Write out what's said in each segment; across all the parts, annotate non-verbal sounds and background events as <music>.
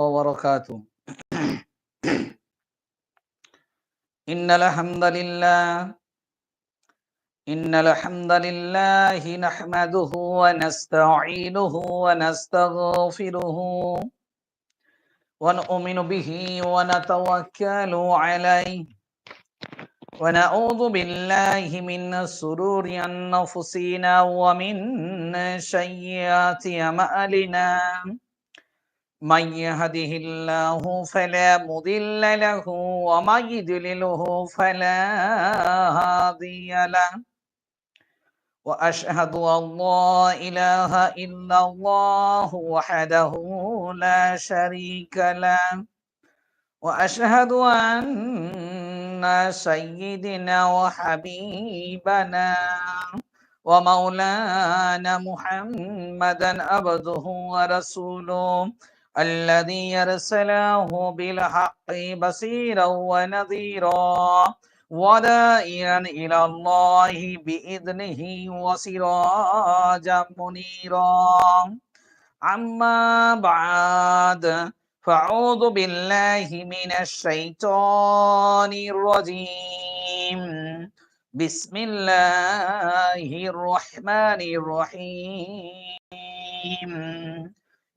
وبركاته. <clears throat> إن الحمد لله إن الحمد لله نحمده ونستعينه ونستغفره ونؤمن به ونتوكل عليه. ونعوذ بالله من سرور أنفسنا ومن سيئات أعمالنا. من يهده الله فلا مضل له ومن يضلله فلا هادي له. وأشهد أن لا إله إلا الله وحده لا شريك له. وأشهد أن سيدنا وحبيبنا ومولانا محمدا عبده ورسوله. الذي يرسله بالحق بصيرا ونذيرا ودائيا إلى الله بإذنه وسراجا منيرا. أما بعد فأعوذ بالله من الشيطان الرجيم. بسم الله الرحمن الرحيم.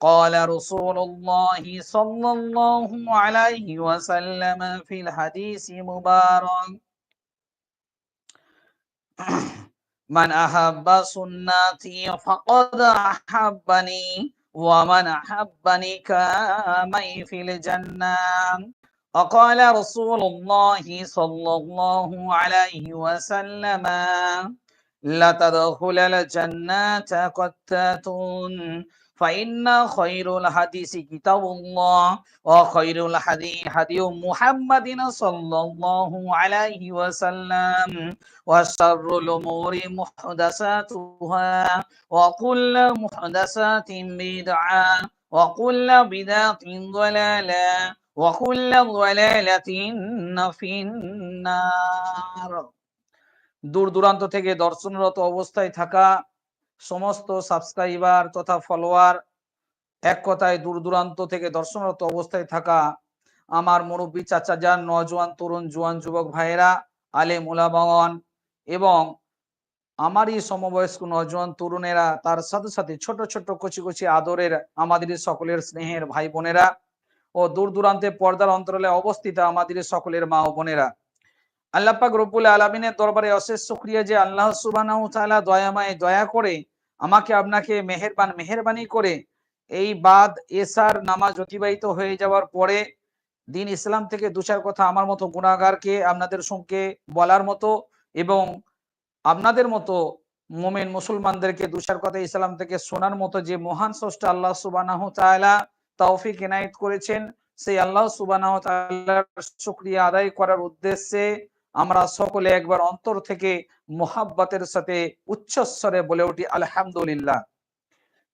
قال رسول الله صلى الله عليه وسلم في الحديث مبارك. <clears throat> من أحب سنتي فقد أحبني ومن أحبني كامي في الجنة. وقال رسول الله صلى الله عليه وسلم لا تدخل الجنة قتاتون فإن خير الحديث كتاب الله وخير الحديث حديث محمد صلى الله عليه وسلم وشر الأمور محدثاتها وكل محدثات بدعة وكل بدعة ضلالة وكل ضلالة في النار দূর দূরান্ত থেকে দর্শনরত অবস্থায় থাকা সমস্ত সাবস্ক্রাইবার তথা ফলোয়ার এক কথায় দূর দূরান্ত থেকে দর্শনরত অবস্থায় থাকা আমার মুরব্বী চাচা যান, নজওয়ান তরুণ, জুয়ান যুবক ভাইয়েরা, আলে মুলাবান এবং আমারই সমবয়স্ক নজওয়ান তরুণেরা, তার সাথে সাথে ছোট ছোট কচি কচি আদরের আমাদের সকলের স্নেহের ভাই বোনেরা ও দূর দূরান্তে পর্দার অন্তরালে অবস্থিত আমাদের সকলের মা ও বোনেরা। আল্লাপাক রব্বুল আলমিনের দরবারে অশেষ শুক্রিয়া যে আল্লাহ সুবাহ দয়ামায় দয়া করে আমাকে, আপনাকে মেহেরবান, মেহরবানি করে এই বাদ এসার নামাজ অতিবাহিত হয়ে যাওয়ার পরে দিন ইসলাম থেকে দু কথা আমার মতো গুণাগারকে আপনাদের সঙ্গে বলার মতো এবং আপনাদের মতো মোমেন মুসলমানদেরকে দু কথা ইসলাম থেকে শোনার মতো যে মহান স্রষ্টা আল্লাহ সুবানাহ তাআলা তৌফিক এনায়েত করেছেন, সেই আল্লাহ সুবানাহ তাআলার শুকরিয়া আদায় করার উদ্দেশ্যে আমরা সকলে একবার অন্তর থেকে মোহাব্বতের সাথে উচ্চস্বরে বলে উঠি, আলহামদুলিল্লাহ।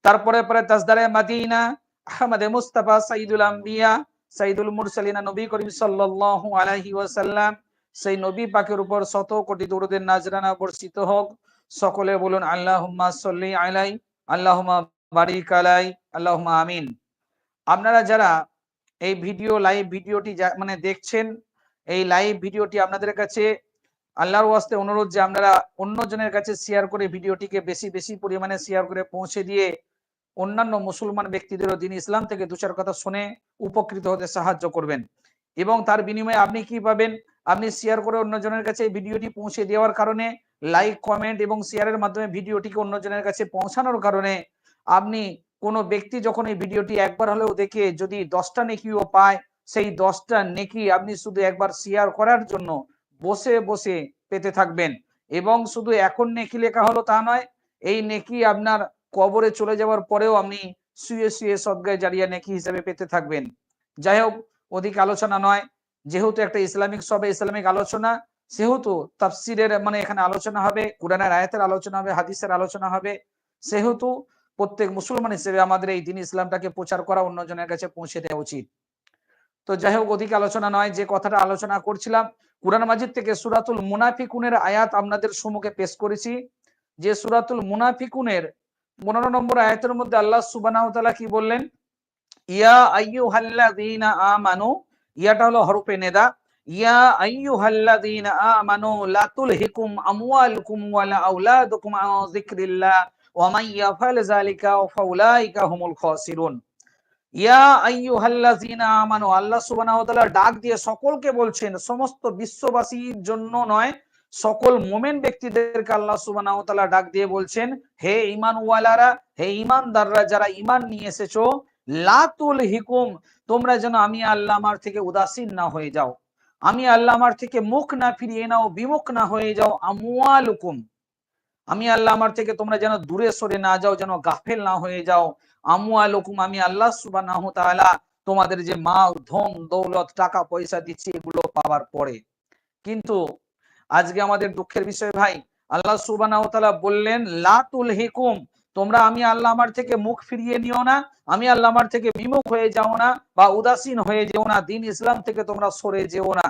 তারপরে পরে তাজদারে মাদিনা, আহমদে মুস্তাফা, সাইদুল আম্বিয়া, সাইদুল মুরসালিনা, নবী করিম সাল্লাল্লাহু আলাইহি ওয়াসাল্লাম, সেই নবী পাকের উপর শত কোটি দরুদের নাজরানা বর্ষিত হোক। সকলে বলুন, আল্লাহুম্মা সাল্লি আলাই, আল্লাহুম্মা বারিক আলাই, আল্লাহুম্মা আমিন। আপনারা যারা এই ভিডিও, লাইভ ভিডিওটি মানে দেখছেন এই লাইভ ভিডিওটি আপনাদের কাছে আল্লাহর ওয়াস্তে অনুরোধ যে আপনারা অন্যজনের কাছে শেয়ার করে ভিডিওটিকে বেশি বেশি পরিমাণে শেয়ার করে পৌঁছে দিয়ে অন্যান্য মুসলমান ব্যক্তিদেরও দিন ইসলাম থেকে দু কথা শুনে উপকৃত হতে সাহায্য করবেন। এবং তার বিনিময়ে আপনি কি পাবেন? আপনি শেয়ার করে অন্যজনের কাছে ভিডিওটি পৌঁছে দেওয়ার কারণে লাইক কমেন্ট এবং শেয়ারের মাধ্যমে ভিডিওটিকে অন্যজনের কাছে পৌঁছানোর কারণে আপনি কোনো ব্যক্তি যখন এই ভিডিওটি একবার হলেও দেখে যদি দশটা নেকিও পায় সেই দশটা নেকি আপনি শুধু একবার শেয়ার করার জন্য বসে বসে পেতে থাকবেন। এবং শুধু এখন নেকি লেখা হলো তা নয়, এই নেকি আপনার কবরে চলে যাওয়ার পরেও আপনি শুয়ে শুয়ে সদগায় জারিয়া নেকি হিসেবে পেতে থাকবেন। যাই হোক, অধিক আলোচনা নয়। যেহেতু একটা ইসলামিক সবে ইসলামিক আলোচনা, সেহেতু তাফসিরের মানে এখানে আলোচনা হবে, কোরআনের আয়াতের আলোচনা হবে, হাদিসের আলোচনা হবে। সেহেতু প্রত্যেক মুসলমান হিসেবে আমাদের এই দিন ইসলামটাকে প্রচার করা অন্যজনের কাছে পৌঁছে দেওয়া উচিত। তো যাই হোক অধিক আলোচনা নয়, যে কথাটা আলোচনা করছিলাম, কোরআন মাজিদ থেকে সুরাতুল মুনাফিকুনের আয়াত আপনাদের সম্মুখে পেশ করেছি। যে সুরাতুল মুনাফিকুনের পনেরো নম্বর আয়াতের মধ্যে আল্লাহ সুবানাহ কি বললেন? ইয়া আইয়ুহাল্লাযীনা আমানু, ইয়াটা হলো হরফে নেদা। ইয়া ওয়ালা সমস্ত বিশ্ববাসীর জন্য নয়, সকল মোমেন ব্যক্তিদেরকে আল্লাহ ডাক দিয়ে বলছেন, হে হে যারা ঈমান নিয়ে এসেছ লাতুল হিকুম তোমরা যেন আমি আল্লাহ আমার থেকে উদাসীন না হয়ে যাও। আমি আল্লাহ আমার থেকে মুখ না ফিরিয়ে নাও, বিমুখ না হয়ে যাও আমি আল্লাহ আমার থেকে তোমরা যেন দূরে সরে না যাও, যেন গাফেল না হয়ে যাও। আমুয়ালুকুম আমি আল্লাহ সুবাহ তোমাদের যে মাল, ধন, দৌলত, টাকা, পয়সা দিচ্ছি, এগুলো পাওয়ার পরে। কিন্তু আজকে আমাদের দুঃখের বিষয় ভাই, আল্লাহ সুবাহ বললেন লাতুল হিকুম তোমরা আমি আল্লাহ আমার থেকে মুখ ফিরিয়ে নিও না, আমি আল্লাহ আমার থেকে বিমুখ হয়ে যাও না বা উদাসীন হয়ে যেও না, দিন ইসলাম থেকে তোমরা সরে যেও না।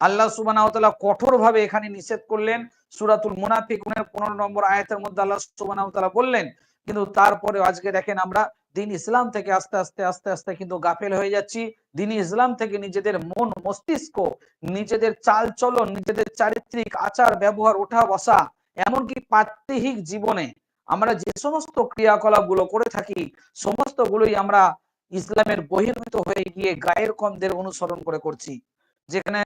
আল্লাহ সুবাহ কঠোর ভাবে এখানে নিষেধ করলেন। সুরাতুল মুনাফিকুনের পনেরো নম্বর আয়াতের মধ্যে আল্লাহ সুবাহ বললেন কিন্তু তারপরে আজকে দেখেন আমরা দিন ইসলাম থেকে আস্তে আস্তে আস্তে আস্তে কিন্তু গাফেল হয়ে যাচ্ছি। দিন ইসলাম থেকে নিজেদের মন, মস্তিষ্ক, নিজেদের চাল চলন নিজেদের চারিত্রিক আচার, ব্যবহার, ওঠা, বসা, এমনকি প্রাত্যহিক জীবনে আমরা যে সমস্ত ক্রিয়াকলাপগুলো করে থাকি সমস্ত গুলোই আমরা ইসলামের বহির্ভূত হয়ে গিয়ে গায়ের কমদের অনুসরণ করে করছি। যেখানে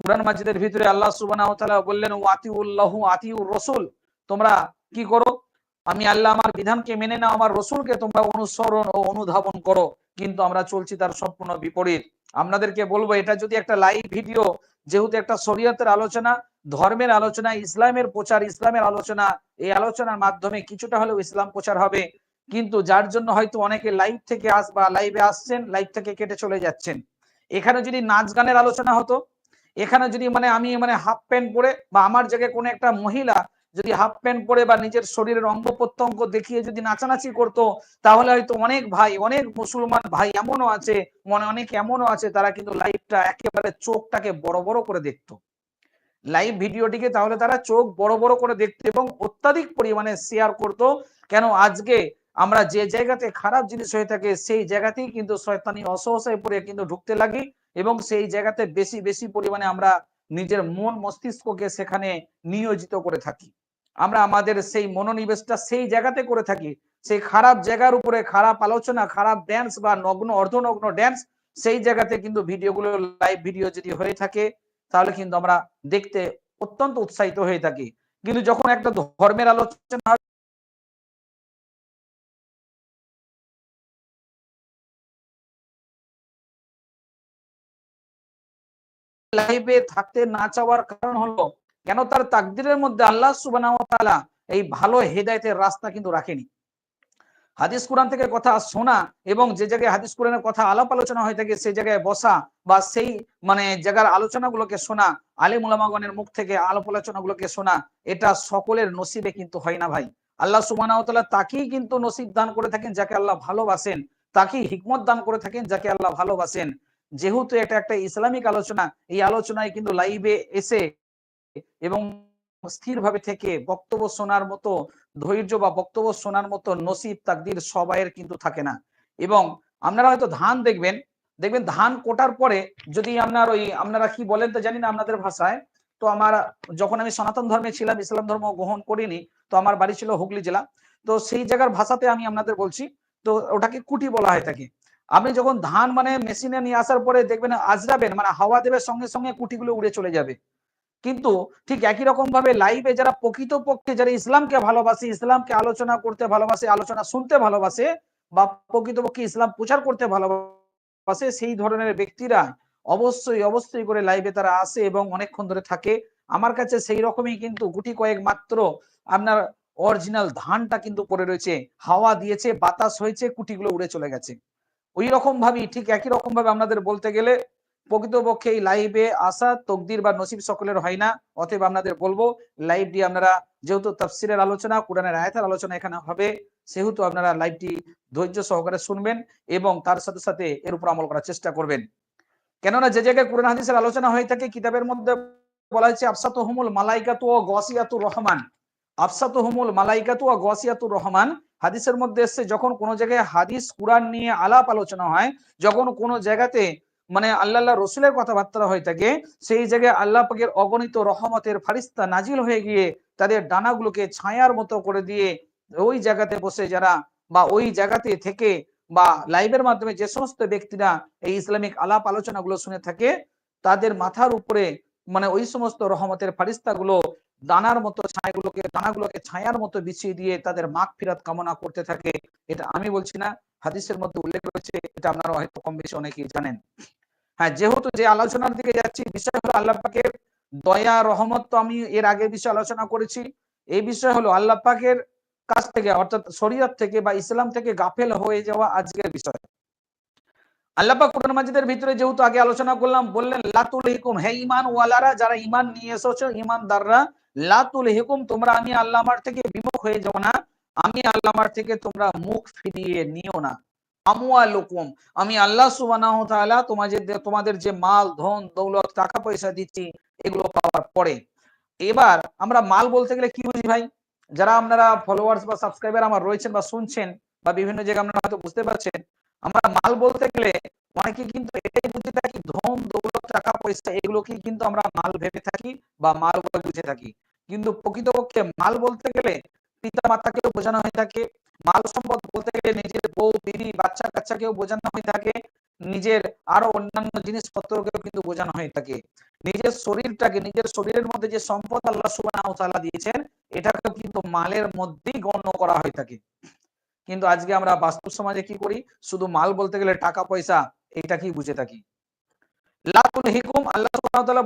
কোরআন মাজিদের ভিতরে আল্লাহ সুবাহ বললেন আতিউল্লাহ আতিউর রসুল। তোমরা কি করো? আমি আল্লাহ আমার বিধানকে মেনে নাও, আমার রসুলকে তোমরা অনুসরণ ও অনুধাবন করো। কিন্তু আমরা চলছি তার সম্পূর্ণ বিপরীত। আপনাদেরকে বলব, এটা যদি একটা লাইভ ভিডিও যেহেতু একটা শরীয়তের আলোচনা, ধর্মের আলোচনা, ইসলামের প্রচার, ইসলামের আলোচনা, এই আলোচনার মাধ্যমে কিছুটা হলেও ইসলাম প্রচার হবে। কিন্তু যার জন্য হয়তো অনেকে লাইভ থেকে আস বা লাইভে আসছেন লাইভ থেকে কেটে চলে যাচ্ছেন। এখানে যদি নাচ গানের আলোচনা হতো, এখানে যদি মানে আমি মানে হাফ প্যান্ট পরে বা আমার জায়গায় কোনো একটা মহিলা যদি হাফ প্যান্ট পরে বা নিজের শরীরের অঙ্গ প্রত্যঙ্গ দেখিয়ে যদি নাচানাচি করত, তাহলে হয়তো অনেক ভাই, অনেক মুসলমান ভাই এমনও আছে, মনে অনেক এমনও আছে, তারা কিন্তু লাইভটা একেবারে চোখটাকে বড় বড় করে দেখতো। লাইভ ভিডিওটিকে তাহলে তারা চোখ বড় বড় করে দেখতো এবং অত্যাধিক পরিমাণে শেয়ার করত। কেন? আজকে আমরা যে জায়গাতে খারাপ জিনিস হয়ে থাকে, সেই জায়গাতেই কিন্তু শয়তানি অসহসায় পড়ে কিন্তু ঢুকতে লাগি এবং সেই জায়গাতে বেশি বেশি পরিমাণে আমরা নিজের মন মস্তিষ্ককে সেখানে নিয়োজিত করে থাকি। আমরা আমাদের সেই মনোনিবেশটা সেই জায়গাতে করে থাকি। সেই খারাপ জায়গার উপরে খারাপ আলোচনা, খারাপ ড্যান্স বা নগ্ন, অর্ধনগ্ন ড্যান্স সেই জায়গাতে কিন্তু ভিডিওগুলো লাইভ ভিডিও যদি হয়ে থাকে, তাহলে কিন্তু আমরা দেখতে অত্যন্ত উৎসাহিত হয়ে থাকি। কিন্তু যখন একটা ধর্মের আলোচনা লাইভে থাকতে না চাওয়ার কারণ হলো কেন তার তাকদিরের মধ্যে আল্লাহ সুবাহ এই ভালো হেদায়তের রাস্তা কিন্তু রাখেনি। হাদিস কোরআন থেকে কথা শোনা এবং যে জায়গায় হাদিস কোরআনের কথা আলাপ আলোচনা হয়ে থাকে, সেই জায়গায় বসা বা সেই মানে জায়গার আলোচনাগুলোকে শোনা আলিমুলামাগনের মুখ থেকে আলাপ আলোচনাগুলোকে শোনা, এটা সকলের নসিবে কিন্তু হয় না ভাই। আল্লাহ সুবাহ তাকেই কিন্তু নসিব দান করে থাকেন যাকে আল্লাহ ভালোবাসেন, তাকেই হিকমত দান করে থাকেন যাকে আল্লাহ ভালোবাসেন। যেহেতু এটা একটা ইসলামিক আলোচনা, এই আলোচনায় কিন্তু লাইভে এসে এবং স্থিরভাবে থেকে বক্তব্য শোনার মতো ধৈর্য বা বক্তব্য শোনার মতো নসিব তাকদির সবাইয়ের কিন্তু থাকে না। এবং আপনারা হয়তো ধান দেখবেন দেখবেন ধান কোটার পরে যদি আপনার ওই, আপনারা কি বলেন তো জানি না আপনাদের ভাষায়, তো আমার যখন আমি সনাতন ধর্মে ছিলাম, ইসলাম ধর্ম গ্রহণ করিনি, তো আমার বাড়ি ছিল হুগলি জেলা, তো সেই জায়গার ভাষাতে আমি আপনাদের বলছি, তো ওটাকে কুটি বলা হয় থাকে আপনি যখন ধান মানে মেশিনে নিয়ে আসার পরে দেখবেন আজরাবেন মানে হাওয়া দেবের সঙ্গে সঙ্গে কুটিগুলো উড়ে চলে যাবে। কিন্তু ঠিক একই রকম ভাবে লাইভে যারা প্রকৃত পক্ষে যারা ইসলামকে ভালোবাসে, ইসলামকে আলোচনা করতে ভালোবাসে, আলোচনা শুনতে ভালোবাসে বা প্রকৃতপক্ষে ইসলাম প্রচার করতে ভালোবাসে, সেই ধরনের ব্যক্তিরা অবশ্যই অবশ্যই করে লাইভে তারা আসে এবং অনেকক্ষণ ধরে থাকে। আমার কাছে সেই রকমই কিন্তু গুটি কয়েক মাত্র আপনার অরিজিনাল ধানটা কিন্তু পড়ে রয়েছে, হাওয়া দিয়েছে, বাতাস হয়েছে, কুটিগুলো উড়ে চলে গেছে। ওই রকম ভাবেই ঠিক একই রকম ভাবে আপনাদের বলতে গেলে প্রকৃতপক্ষে এই লাইভে আসা, তকদির বা নসিব সকলের হয় না। অতএব আপনাদের বলব লাইভটি আপনারা যেহেতু তাফসিরের আলোচনা, কোরআনের আয়াতের আলোচনা এখানে হবে, সেহেতু আপনারা লাইভটি ধৈর্য সহকারে শুনবেন এবং তার সাথে সাথে এর উপর আমল করার চেষ্টা করবেন। কেননা যে জায়গায় কোরআন হাদিসের আলোচনা হয়ে থাকে, কিতাবের মধ্যে বলা হয়েছে আফসাত হুমুল মালাইকাতু ও গসিয়াতুর রহমান। আফসাত হুমুল মালাইকাতু ও গসিয়াতুর রহমান। হাদিসের মধ্যে এসছে, যখন কোন জায়গায় হাদিস, কোরআন নিয়ে আলাপ আলোচনা হয়, যখন কোন জায়গাতে মানে আল্লাহ রসুলের কথাবার্তা হয়ে থাকে সেই জায়গায় আল্লাহ পাকের অগণিত রহমতের ফারিস্তা নাজিল হয়ে গিয়ে তাদের ডানাগুলোকে ছায়ার মতো করে দিয়ে ওই জায়গাতে বসে যারা বা ওই জায়গাতে থেকে বা লাইভের মাধ্যমে যে সমস্ত ব্যক্তিরা এই ইসলামিক আলাপ আলোচনাগুলো শুনে থাকে, তাদের মাথার উপরে মানে ওই সমস্ত রহমতের ফারিস্তা গুলো দানার মতো ছায়াগুলোকে দানাগুলোকে ছায়ার মতো বিছিয়ে দিয়ে তাদের মাগ ফিরাত কামনা করতে থাকে, এটা আমি বলছি না, হাদিসের মধ্যে উল্লেখ রয়েছে, এটা আপনারা হয়তো কম বেশি অনেকেই জানেন। হ্যাঁ যেহেতু যে আলোচনার দিকে যাচ্ছি, বিষয় হলো আল্লাহ পাকের দয়া, রহমত তো আমি এর আগে বিষয়ে আলোচনা করেছি। এই বিষয় হলো আল্লাহ পাকের কাছ থেকে, অর্থাৎ শরীয়ত থেকে বা ইসলাম থেকে গাফেল হয়ে যাওয়া আজকের বিষয়। আল্লাপা কোরআন মাজিদের ভিতরে যেহেতু আগে আলোচনা করলাম, বললেন, লাতুল হিকুম হে ইমান ওয়ালারা, যারা ইমান নিয়ে এসেছ ইমানদাররা লাতুল হিকুম তোমরা আমি আল্লাহর থেকে বিমুখ হয়ে যাও না। আমি আল্লামার থেকে তোমরা মুখ ফিরিয়ে নিও না। আমওয়ালুকুম, আমি আল্লাহ সুবহানাহু তাআলা তোমাদের তোমাদের যে মাল, ধন, দৌলত টাকা পয়সা দিচ্ছি, এগুলো পাওয়ার পরে। এবার আমরা মাল বলতে গেলে কি বুঝি ভাই? যারা আপনারা ফলোয়ার্স বা সাবস্ক্রাইবার আমার রয়েছেন বা শুনছেন বা বিভিন্ন জায়গায় আপনারা হয়তো বুঝতে পারছেন, আমরা মাল বলতে গেলে অনেকে কিন্তু এটাই বুঝে থাকি, ধন, দৌলত টাকা পয়সা এগুলোকে কিন্তু আমরা মাল ভেবে থাকি বা মাল বলে বুঝে থাকি। কিন্তু প্রকৃতপক্ষে মাল বলতে গেলে পিতা মাতাকেও বোঝানো হয়ে থাকে, মাল সম্পদ বলতে গেলে নিজের বউ বিড়ি বাচ্চা কাচ্চাকেও বোঝানো হয়ে থাকে, নিজের আরও অন্যান্য জিনিসপত্রকেও কিন্তু বোঝানো হয়ে থাকে। নিজের শরীরটাকে, নিজের শরীরের মধ্যে যে সম্পদ আল্লাহ সুবাহ দিয়েছেন এটাকে কিন্তু মালের মধ্যেই গণ্য করা হয়ে থাকে। কিন্তু আজকে আমরা বাস্তব সমাজে কি করি? শুধু মাল বলতে গেলে টাকা, পয়সা এটা কি বুঝে থাকি। লাতুল হিকুম আল্লাহ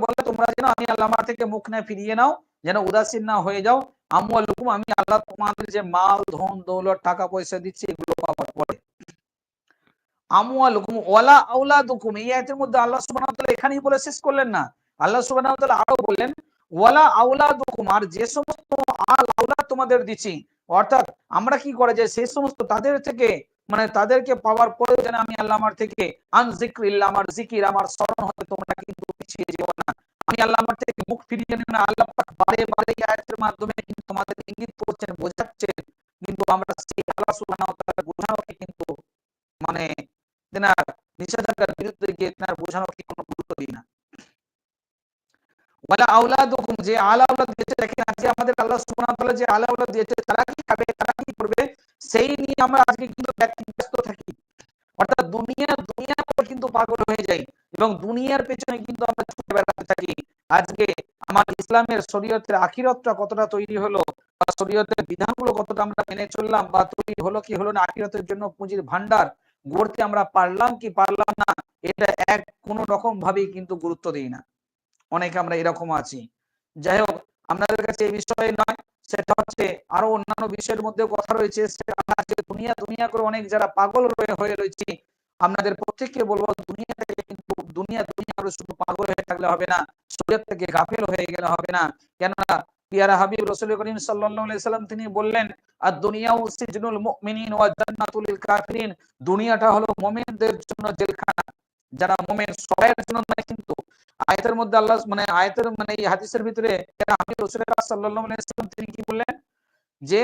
বলে, তোমরা যেন আমি আল্লাহ থেকে মুখ না ফিরিয়ে নাও যেন উদাসীন না হয়ে যাও। হুকুম আমি আল্লাহ তোমাদের যে মাল, ধন, দৌলত, টাকা, পয়সা দিচ্ছি, এগুলো পরে। সমস্ত তোমাদের দিচ্ছি, অর্থাৎ আমরা কি করে যে সেই সমস্ত তাদের থেকে মানে তাদেরকে পাওয়ার পরেও যেন আমি আল্লাহ আমার থেকে, আন আমার জিকির, আমার স্মরণ হতে তোমরা কিন্তু পিছিয়ে যেও না। আমি আল্লাহ আমার থেকে মুখ ফিরিয়ে নেব না আল্লাহ পাক বারে বারে আয়াতের মাধ্যমে কিন্তু তোমাদের ইঙ্গিত করছেন, বোঝাচ্ছেন। কিন্তু আমরা সেই আল্লাহ সুবহানাহু ওয়া তাআলা বোঝানোকে কিন্তু মানে তেনার নিষেধাজ্ঞার বিরুদ্ধে গিয়ে তেনার বোঝানোকে কোনো গুরুত্ব দিই না। ওয়ালা আওলাদুকুম যে আলা আওলাদ দিয়েছে, দেখেন আজকে আমাদের আল্লাহ সুবহানাহু ওয়া তাআলা যে আলা আওলাদ দিয়েছে, তারা কি খাবে, তারা কি করবে? সেই নিয়ে আমরা আজকে কিন্তু ব্যস্ত থাকি। অর্থাৎ দুনিয়া উপর কিন্তু পাগল হয়ে যাই। এবং দুনিয়ার পেছনে কিন্তু আমরা ছুটে বেড়াতে থাকি। আজকে আমার ইসলামের শরীয়তের আখিরতটা কতটা তৈরি হলো, বা শরীয়তের বিধানগুলো কতটা আমরা মেনে চললাম, বা তৈরি হলো কি হলো না, আখিরতের জন্য পুঁজির ভান্ডার গড়তে আমরা পারলাম কি পারলাম না, এটা এক কোনো রকম ভাবেই কিন্তু গুরুত্ব দিই না। অনেকে আমরা এরকম আছি। যাই হোক, আপনাদের কাছে এই বিষয়ে নয়, সেটা হচ্ছে আরও অন্যান্য বিষয়ের মধ্যে কথা রয়েছে দুনিয়া দুনিয়া করে অনেক যারা পাগল হয়ে রয়েছে আপনাদের প্রত্যেককে বলব, দুনিয়া থেকে কিন্তু, দুনিয়া দুনিয়া করে শুধু পাগল হয়ে থাকলে হবে না শরীর থেকে গাফেল হয়ে গেলে হবে না। কেননা, পিয়ারা হাবিব রসুল করিম সাল্লাম তিনি বললেন, আর দুনিয়াও সিজনুল মুমিনিন ওয়া জান্নাতুল কাফিরিন। দুনিয়াটা হলো মুমিনদের জন্য জেলখানা। যারা মুমিন সবাইয়ের জন্য নয় কিন্তু, আয়াতের মধ্যে আল্লাহ মানে আয়াতের মানে এই হাদিসের ভিতরে আমি রসুল্লাহ সাল্লাল্লাহু সাল্লাম তিনি কি বললেন? যে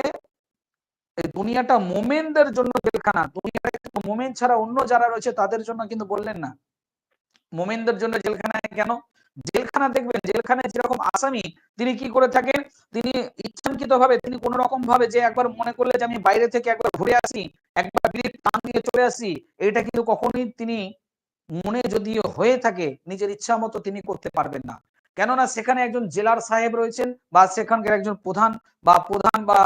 এই দুনিয়াটা মোমেনদের জন্য জেলখানা। দুনিয়াটা কিন্তু মোমেন ছাড়া অন্য যারা রয়েছে, তাদের জন্য কিন্তু বললেন না। মোমেনদের জন্য জেলখানায় কেন? জেলখানা দেখবেন, জেলখানায় যেরকম আসামি, তিনি কি করে থাকেন? তিনি ইচ্ছাঙ্কিত ভাবে তিনি কোন রকম ভাবে যে একবার মনে করলে যে আমি বাইরে থেকে একবার ঘুরে আসি, একবার টান দিয়ে চলে আসি, এটা কিন্তু কখনোই তিনি মনে যদি হয়ে থাকে, নিজের ইচ্ছা মতো তিনি করতে পারবেন না। কেননা সেখানে একজন জেলার সাহেব রয়েছেন বা সেখানকার একজন প্রধান, বা প্রধান বা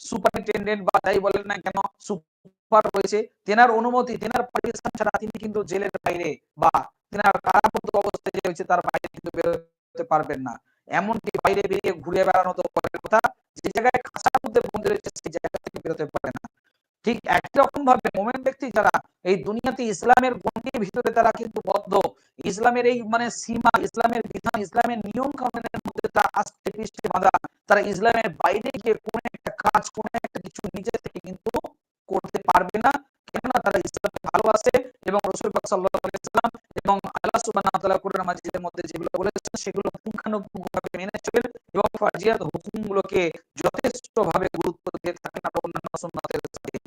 সুপারিনটেন্ডেন্ট বা যাই বলেন না কেন, সুপার রয়েছে। তেনার অনুমতি, তেনার পারমিশন ছাড়া তিনি কিন্তু জেলের বাইরে বা তেনার কারাবদ্ধ অবস্থায় রয়েছে, তার বাইরে কিন্তু বেরোতে পারবেন না। এমনকি বাইরে বেরিয়ে ঘুরে বেড়ানো তো কথা যে জায়গায় খাঁচার মধ্যে বন্দী রয়েছে, সেই জায়গা থেকে বেরোতে পারে না। ঠিক একই রকম ভাবে মোমেন ব্যক্তি যারা এই দুনিয়াতে ইসলামের গণ্ডির ভিতরে তারা কিন্তু বদ্ধ। ইসলামের এই মানে সীমা, ইসলামের বিধান, ইসলামের নিয়ম কানুনের মধ্যে তারা আজকে পৃষ্ঠে বাঁধা। তারা ইসলামের বাইরে গিয়ে কোন একটা কাজ, কোন একটা কিছু নিজে থেকে কিন্তু করতে পারবে না। কেননা তারা ইসলামকে ভালোবাসে এবং রসুল সাল্লাম এবং আল্লাহ সুবাহ কোরআন মাজিদের মধ্যে যেগুলো বলেছেন সেগুলো পুঙ্খানুপুঙ্খভাবে মেনে চলেন এবং ফার্জিয়াত হুকুমগুলোকে যথেষ্টভাবে গুরুত্ব দিয়ে থাকেন আর অন্যান্য সুন্নাতের সাথে।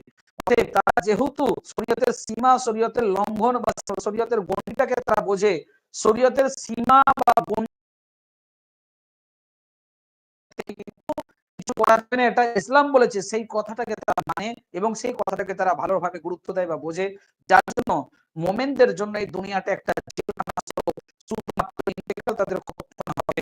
তারা যেহেতু শরীয়তের সীমা, শরীয়তের লঙ্ঘন বা শরীয়তের গণ্ডিটাকে তারা বোঝে, শরীয়তের সীমা বা ইসলাম বলেছে, সেই কথাটাকে তারা মানে এবং সেই কথাটাকে তারা ভালোভাবে গুরুত্ব দেয় বা বোঝে। যার জন্য মোমেনদের জন্য এই দুনিয়াটা একটা তাদের হবে।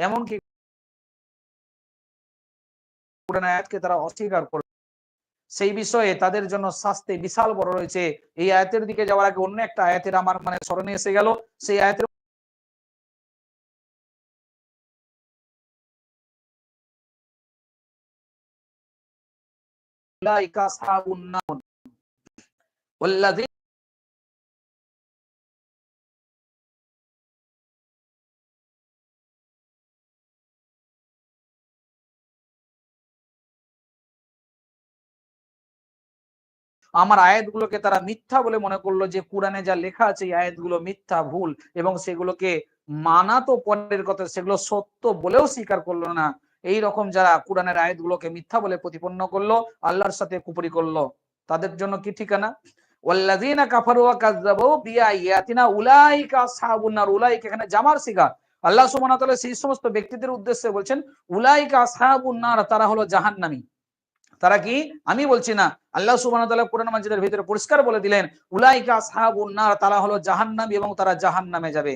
এমনকি আয়াতকে তারা অস্বীকার করবে সেই বিষয়ে তাদের জন্য শাস্তি বিশাল বড় রয়েছে। এই আয়াতের দিকে যাওয়ার আগে অন্য একটা আয়াতের আমার মানে স্মরণে এসে গেল। সেই আয়াতের উল্লাইকা সাহাবুন নাম আমার আয়াতগুলোকে তারা মিথ্যা বলে মনে করল যে কোরআনে যা লেখা আছে এই আয়াতগুলো মিথ্যা, ভুল এবং সেগুলোকে মানা তো পরের কথা, সেগুলো সত্য বলেও স্বীকার করল না। এই রকম যারা কোরআনের আয়াতগুলোকে মিথ্যা বলে প্রতিপন্ন করল, আল্লাহর সাথে কুপুরি করল। তাদের জন্য কি ঠিকানা? ওয়াল্লাযীনা কাফারু ওয়া কাযযাবু বিআয়াতিনা উলাইকা আসহাবুন নার, উলাইকা এখানে জামার সিগা আল্লাহ সুবহানাহু ওয়া তাআলা সেই সমস্ত ব্যক্তিদের উদ্দেশ্যে বলছেন, উলাইকা আসহাবুন নার, তারা হলো জাহান্নামী। তারা কি? আমি বলছি না। আল্লাহ সুবাহ কোরআন মাজিদের ভিতরে পরিষ্কার বলে দিলেন, উলাইকা সাহাবুন্নার তারা হলো জাহান্নামী এবং তারা জাহান্নামে যাবে।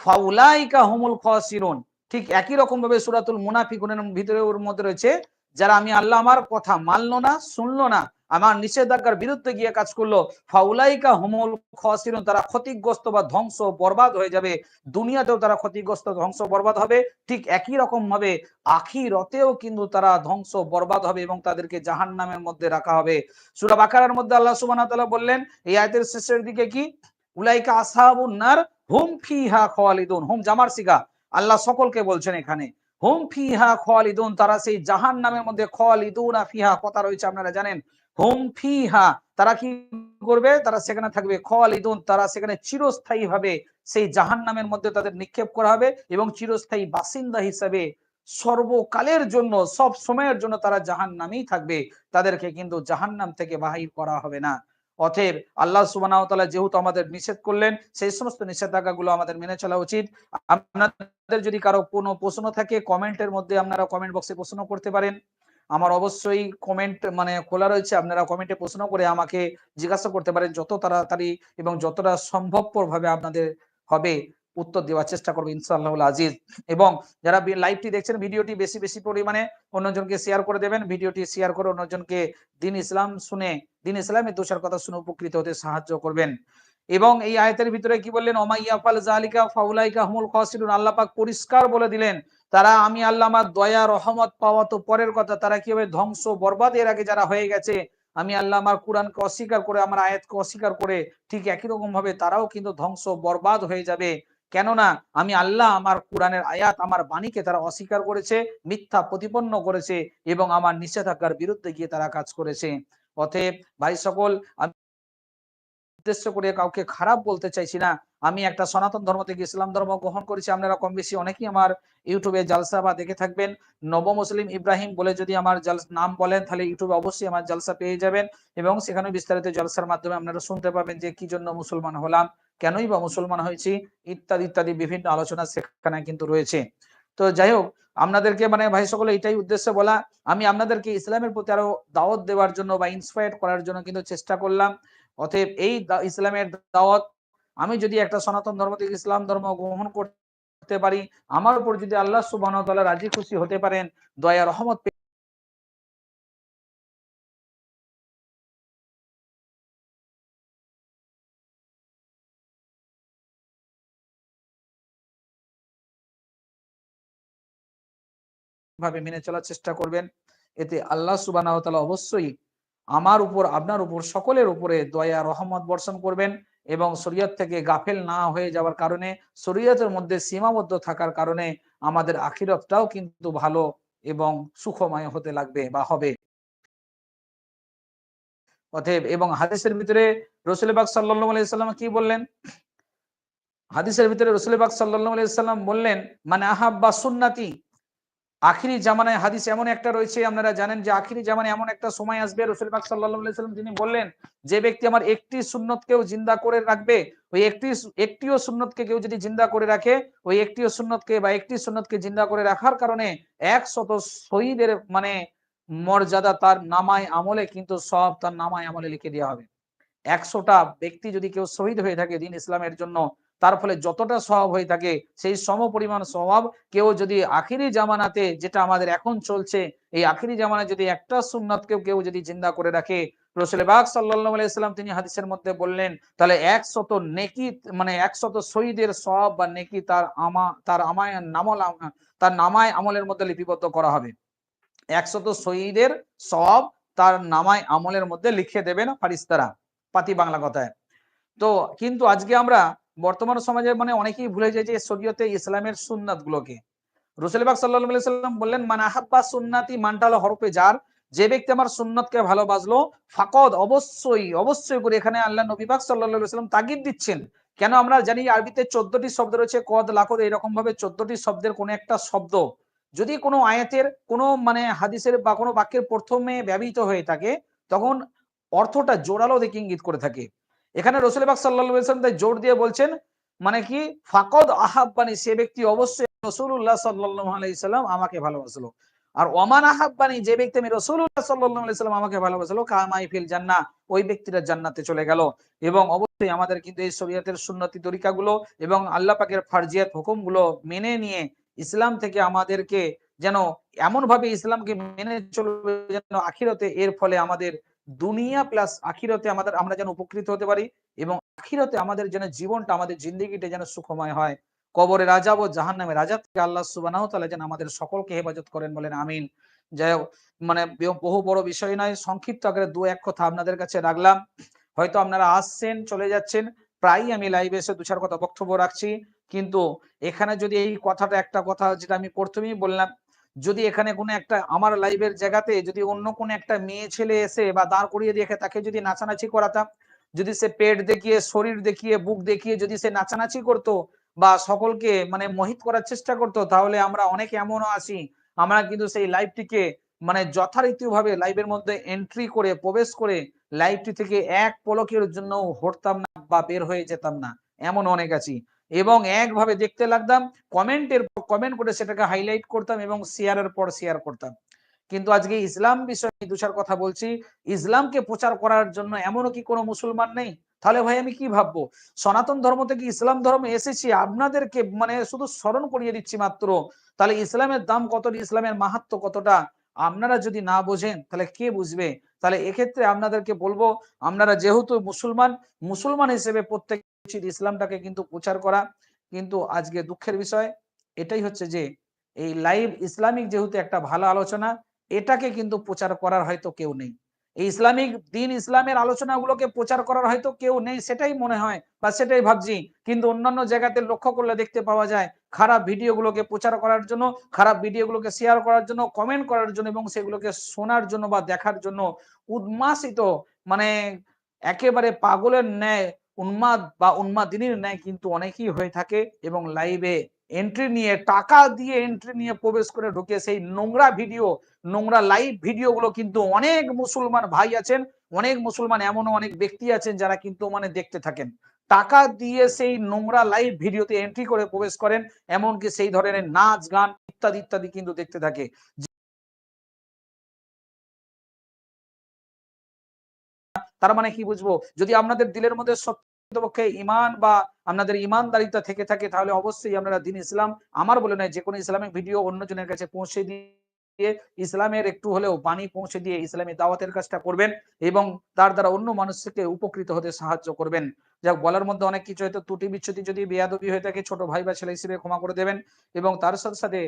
ফাউলাইকা হুমুল খাসিরুন। ঠিক একই রকম ভাবে সুরাতুল মুনাফিকুনের ভিতরে ওর মধ্যে রয়েছে, যারা আমি আল্লাহ আমার কথা মানলো না, শুনলো না আমার নিষেধাজ্ঞার বিরুদ্ধে গিয়ে কাজ করল। ফাউলাইকা হুমুল খসিরুন, তারা ক্ষতিগ্রস্ত বা ধ্বংস বরবাদ হয়ে যাবে। দুনিয়াতেও তারা ক্ষতিগ্রস্ত, ধ্বংস বরবাদ হবে। ঠিক একই রকম ভাবে আখিরতেও কিন্তু তারা ধ্বংস বরবাদ হবে এবং তাদেরকে জাহান নামের মধ্যে রাখা হবে। সুরা বাকারার মধ্যে আল্লাহ সুবহানাহু বললেন, এই আয়াতের শেষের দিকে কি? উলাইকা আসহাবুন নার, হুম ফিহা খালিদুন। হুম জামার সিগা আল্লাহ সকলকে বলছেন এখানে, হুম ফিহা খালিদুন, তারা সেই জাহান নামের মধ্যে খালিদুনা ফিহা কথা রয়েছে, আপনারা জানেন। তারা কি করবে? তারা সেখানে থাকবে। খালিদুন, তারা সেখানে চিরস্থায়ী ভাবে সেই জাহান নামের মধ্যে তাদের নিক্ষেপ করা হবে এবং চিরস্থায়ী বাসিন্দা হিসাবে সর্বকালের জন্য, সব সময়ের জন্য তারা জাহান নামেই থাকবে। তাদেরকে কিন্তু জাহান নাম থেকে বাহির করা হবে না। অতএব আল্লাহ সুবাহ যেহেতু আমাদের নিষেধ করলেন, সেই সমস্ত নিষেধাজ্ঞাগুলো আমাদের মেনে চলা উচিত। আপনাদের যদি কারও কোনো প্রশ্ন থাকে, কমেন্টের মধ্যে আপনারা কমেন্ট বক্সে প্রশ্ন করতে পারেন। আমার অবশ্যই কমেন্ট মানে খোলা রয়েছে, আপনারা কমেন্টে প্রশ্ন করে আমাকে জিজ্ঞাসা করতে পারেন যত তাড়াতাড়ি এবং যতটা সম্ভবপর ভাবে আপনাদের হবে উত্তর দেওয়ার চেষ্টা করব ইনশাআল্লাহ আজিজ। এবং যারা লাইভটি দেখছেন, ভিডিওটি বেশি বেশি পরিমাণে অন্যজনকে শেয়ার করে দেবেন, ভিডিওটি শেয়ার করে অন্যজনকে দিন ইসলাম শুনে, দিন ইসলামের দোষার কথা শুনে উপকৃত হতে সাহায্য করবেন। এবং এই আয়তের ভিতরে কি বললেন? ওমাইয়াফাল জালিকা ফাউলাইকা হুমুল খাসিরুন আল্লাহ পাক পরিষ্কার বলে দিলেন তারা আমি আল্লাহ আমার দয়া, রহমত পাওয়া তো পরের কথা, তারা কীভাবে ধ্বংস বরবাদ এর আগে যারা হয়ে গেছে, আমি আল্লাহ আমার কোরআনকে অস্বীকার করে, আমার আয়াতকে অস্বীকার করে ঠিক একই রকম ভাবে তারাও কিন্তু ধ্বংস বরবাদ হয়ে যাবে। কেননা আমি আল্লাহ আমার কোরআনের আয়াত আমার বাণীকে তারা অস্বীকার করেছে, মিথ্যা প্রতিপন্ন করেছে এবং আমার নিষেধাজ্ঞার বিরুদ্ধে গিয়ে তারা কাজ করেছে। অতএব ভাই সকল, আমি উদ্দেশ্য করে কাউকে খারাপ বলতে চাইছি না আমি একটা সনাতন ধর্ম থেকে ইসলাম ধর্ম গ্রহণ করেছি, আপনারা কম বেশি অনেকেই আমার ইউটিউবে জালসা বা দেখে থাকবেন। নব মুসলিম ইব্রাহিম বলে যদি আমার নাম বলেন, তাহলে ইউটিউবে অবশ্যই আমার জালসা পেয়ে যাবেন এবং সেখানে বিস্তারিত জালসার মাধ্যমে আপনারা শুনতে পাবেন যে কি জন্য মুসলমান হলাম, কেনই বা মুসলমান হয়েছি, ইত্যাদি ইত্যাদি বিভিন্ন আলোচনা সেখানে কিন্তু রয়েছে। তো যাই হোক, আপনাদেরকে মানে ভাই সকলে এটাই উদ্দেশ্য বলা, আমি আপনাদেরকে ইসলামের প্রতি আরও দাওয়াত দেওয়ার জন্য বা ইন্সপায়ার করার জন্য কিন্তু চেষ্টা করলাম। অতএব এই ইসলামের দাওয়াত আমি যদি একটা সনাতন ধর্ম থেকে ইসলাম ধর্ম গ্রহণ করতে পারি, আমার উপর যদি আল্লাহ সুবাহ রাজি খুশি হতে পারেন, দয়া, রহমত ভাবে মেনে চলার চেষ্টা করবেন। এতে আল্লাহ সুবাহ অবশ্যই আমার উপর, আপনার উপর, সকলের উপরে দয়া, রহমত বর্ষণ করবেন। এবং শরীয়ত থেকে গাফেল না হয়ে যাওয়ার কারণে, শরীয়তের মধ্যে সীমাবদ্ধ থাকার কারণে আমাদের আখিরতটাও কিন্তু ভালো এবং সুখময় হতে লাগবে বা হবে। অতএব এবং হাদিসের ভিতরে রসুলবাগ সাল্লাহ সাল্লাম কি বললেন? হাদিসের ভিতরে রসুলবাগ সাল্লাহ সাল্লাম বললেন মানে আহাব্বা সুন্নাতি আখিরি জামানায় হাদিস এমন একটা রয়েছে, আপনারা জানেন যে আখিরি জামানায় এমন একটা সময় আসবে, রসুল পাক সাল্লাম তিনি বললেন, যে ব্যক্তি আমার একটি সুন্নতকেও জিন্দা করে রাখবে, ওই একটি একটিও সুন্নতকে কেউ যদি জিন্দা করে রাখে, ওই একটিও সুন্নতকে বা একটি সুন্নতকে জিন্দা করে রাখার কারণে এক শত শহীদের মানে মর্যাদা তার নামায় আমলে, কিন্তু সব তার নামায় আমলে লিখে দেওয়া হবে। একশোটা ব্যক্তি যদি কেউ শহীদ হয়ে থাকে দিন ইসলামের জন্য তার ফলে যতটা স্বভাব হয়ে থাকে, সেই সম পরিমাণ স্বভাব কেউ যদি আখিরি জামানাতে, যেটা আমাদের এখন চলছে, এই আখিরি জামানায় যদি একটা সুন্নতকেও কেউ যদি জিন্দা করে রাখে রসুল বাগ সাল্লাহ আলাইসাল্লাম তিনি হাদিসের মধ্যে বললেন, তাহলে একশত নেকি মানে একশত শহীদের সব বা নেকি তার আমা, তার আমায় নামল, তার নামায় আমলের মধ্যে লিপিবদ্ধ করা হবে। একশত শহীদের সব তার নামায় আমলের মধ্যে লিখে দেবেন ফারিস্তারা, পাতি বাংলা কথায়। তো কিন্তু আজকে আমরা বর্তমান সমাজে মানে অনেকেই ভুলে যায় যে শরীয়তে ইসলামের সুন্নাত গুলোকে রসুলবাগ সাল্লাম বললেন মানে আহাব্বা সুন্নাতি মানটালো হরফে যার, যে ব্যক্তি আমার সুন্নতকে ভালোবাসলো, ফাকদ অবশ্যই অবশ্যই করে এখানে আল্লাহ নবীবাগ সাল্লাহ সাল্লাম তাগিদ দিচ্ছেন। কেন আমরা জানি আরবিতে চোদ্দটি শব্দ রয়েছে, কদ লাখদ এরকম ভাবে চোদ্দটি শব্দের কোন একটা শব্দ। যদি কোনো আয়াতের, কোনো মানে হাদিসের বা কোনো বাক্যের প্রথমে ব্যবহৃত হয়ে থাকে, তখন অর্থটা জোরালো দিকে ইঙ্গিত করে থাকে। এখানে রসুল বাক সাল্লাম তাই জোর দিয়ে বলছেন মানে কি? ফাকদ আহাব্বানি সে ব্যক্তি অবশ্যই রসুল্লাহ সাল্লাহ আলাইসাল্লাম আমাকে ভালোবাসলো। আর ওমান আহাব্বানি যে ব্যক্তি আমি রসুল্লাহ সাল্লাহ আলাইসাল্লাম আমাকে ভালোবাসলো, কামাই ফিল জান্না ওই ব্যক্তিরা জান্নাতে চলে গেল। এবং অবশ্যই আমাদের কিন্তু এই শরীয়তের সুন্নতি তরিকাগুলো এবং আল্লাহ পাকের ফার্জিয়াত হুকুমগুলো মেনে নিয়ে ইসলাম থেকে আমাদেরকে যেন এমন ভাবে ইসলামকে মেনে চলবে যেন আখিরতে এর ফলে আমাদের দুনিয়া প্লাস আখিরতে আমাদের, আমরা যেন উপকৃত হতে পারি এবং আখিরতে আমাদের যেন জীবনটা, আমাদের জিন্দগিটা যেন সুখময় হয়। কবরে রাজা ও জাহান নামে রাজা থেকে আল্লাহ সুবাহ যেন আমাদের সকলকে হেফাজত করেন বলেন, আমিন। যাই মানে বহু বড় বিষয় নয়, সংক্ষিপ্ত আকারে দু এক কথা আপনাদের কাছে রাখলাম। হয়তো আপনারা আসছেন, চলে যাচ্ছেন প্রায় আমি লাইভে এসে দু চার কথা বক্তব্য রাখছি। কিন্তু এখানে যদি এই কথাটা একটা কথা যেটা আমি প্রথমেই বললাম যদি এখানে কোনো একটা আমার লাইভের জায়গাতে যদি অন্য কোনো একটা মেয়ে ছেলে এসে বা দাঁড় করিয়ে দিয়ে তাকে যদি নাচানাচি করাতাম, যদি সে পেট দেখিয়ে, শরীর দেখিয়ে, বুক দেখিয়ে যদি সে নাচানাচি করতো বা সকলকে মানে মোহিত করার চেষ্টা করতো, তাহলে আমরা অনেকে এমনও আছি। আমরা কিন্তু সেই লাইভটিকে মানে যথারীতি ভাবে লাইভের মধ্যে এন্ট্রি করে, প্রবেশ করে লাইভটি থেকে এক পলকের জন্য হরতাম না বা বের হয়ে যেতাম না। এমন অনেক আছি। এবং একভাবে দেখতে লাগতাম, কমেন্টের কমেন্ট করে সেটাকে হাইলাইট করতাম এবং শেয়ারের পর শেয়ার করতাম। কিন্তু আজকে ইসলাম বিষয়ে দুচার কথা বলছি। ইসলামকে প্রচার করার জন্য এমনও কি কোনো মুসলমান নেই? তাহলে ভাই আমি কি ভাববো? সনাতন ধর্ম থেকে ইসলাম ধর্মে এসেছি, আপনাদেরকে মানে শুধু স্মরণ করিয়ে দিচ্ছি মাত্র। তাহলে ইসলামের দাম কতটা, ইসলামের মাহাত্ম কতটা? আপনারা যদি না বোঝেন, তাহলে কে বুঝবে? তাহলে এক্ষেত্রে আপনাদেরকে বলব, আপনারা যেহেতু মুসলমান মুসলমান হিসেবে প্রত্যেক উচিত ইসলামটাকে কিন্তু প্রচার করা। কিন্তু আজকে দুঃখের বিষয়, এটাই হচ্ছে যে, এই লাইভ ইসলামিক যেহেতু একটা ভালো আলোচনা, এটাকে কিন্তু প্রচার করার হয়তো কেউ নেই। এই ইসলামিক দিন ইসলামের আলোচনাগুলোকে প্রচার করার হয়তো কেউ নেই, সেটাই মনে হয়, বা সেটাই ভাবছি। কিন্তু অন্যান্য জায়গাতে লক্ষ্য করলে দেখতে পাওয়া যায় খারাপ ভিডিওগুলোকে প্রচার করার জন্য, খারাপ ভিডিওগুলোকে শেয়ার করার জন্য কমেন্ট করার জন্য এবং সেগুলোকে শোনার জন্য বা দেখার জন্য উদ্মাসিত মানে একেবারে পাগলের ন্যায়, উন্মাদ বা উন্মাদিনীর ন্যায় কিন্তু অনেকেই হয়ে থাকে এবং লাইভে এন্ট্রি নিয়ে, টাকা দিয়ে এন্ট্রি নিয়ে প্রবেশ করে ঢুকে সেই নোংরা ভিডিও নোংরা লাইভ ভিডিওগুলো কিন্তু অনেক মুসলমান ভাই আছেন, অনেক মুসলমান এমনও অনেক ব্যক্তি আছেন যারা কিন্তু মানে দেখতে থাকেন। টাকা দিয়ে সেই নোংরা লাইভ ভিডিওতে এন্ট্রি করে প্রবেশ করেন, এমনকি সেই ধরনের নাচ, গান ইত্যাদি ইত্যাদি কিন্তু দেখতে থাকে। তার মানে কি বুঝব? যদি আপনাদের দিলের মধ্যে পক্ষে ইমান বা আপনাদের ইমানদারিতা থেকে থাকে, তাহলে অবশ্যই আপনারা দিন ইসলাম, আমার বলে নয় যে কোনো ইসলামিক ভিডিও অন্যজনের কাছে পৌঁছে দিয়ে ইসলামের একটু হলেও বাণী পৌঁছে দিয়ে ইসলামী দাওয়াতের কাজটা করবেন এবং তার দ্বারা অন্য মানুষকে উপকৃত হতে সাহায্য করবেন। যাক, বলার মধ্যে অনেক কিছু হয়তো ত্রুটি বিচ্ছুতি যদি বেয়াদবি হয়ে থাকে, ছোট ভাই বা ছেলে হিসেবে ক্ষমা করে দেবেন এবং তার সাথে সাথে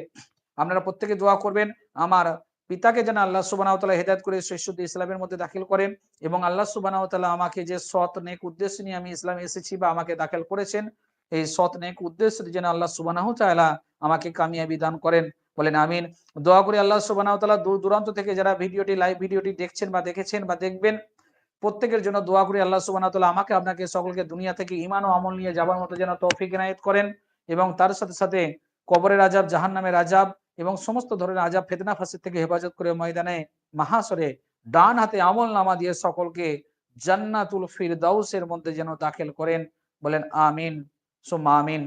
আপনারা প্রত্যেকে দোয়া করবেন, আমার পিতাকে যেন আল্লাহ সুবাহ হেদায়ত করে শৈশুদ্ধ ইসলামের মধ্যে দাখিল করেন এবং আল্লাহ সুবাহ আমাকে যে সৎ, নেক উদ্দেশ্য নিয়ে আমি ইসলামে এসেছি বা আমাকে দাখিল করেছেন, এই সৎ, নেক উদ্দেশ্য যেন আল্লাহ সুবাহ আমাকে কামিয়াবি দান করেন। বলেন আমিন। দোয়া করি আল্লাহ সুবাহ দূর দূরান্ত থেকে যারা ভিডিওটি, লাইভ ভিডিওটি দেখছেন বা দেখেছেন বা দেখবেন প্রত্যেকের জন্য দোয়া করি আল্লাহ সুবাহ আমাকে আপনাকে সকলকে দুনিয়া থেকে ইমান ও আমল নিয়ে যাবার মতো যেন তৌফিক এনায়েত করেন এবং তার সাথে সাথে কবরের আজাব জাহান নামের আজাব এবং সমস্ত ধরনের আজাব ফেতনা, ফাঁসির থেকে হেফাজত করে ময়দানে মাহাসরে ডান হাতে আমল নামা দিয়ে সকলকে জান্নাতুল ফিরদাউসের মধ্যে যেন দাখিল করেন। বলেন আমিন, সুম্মা আমিন।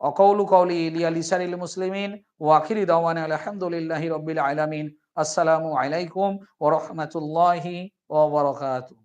অকৌলু কৌলি ইলিয়া লিসারিল মুসলিমিন ও আখিরি দাওয়ান আলহামদুলিল্লাহি রবিল আলামিন। আসসালামু আলাইকুম ওয়া রাহমাতুল্লাহি ওয়া বারাকাতুহু।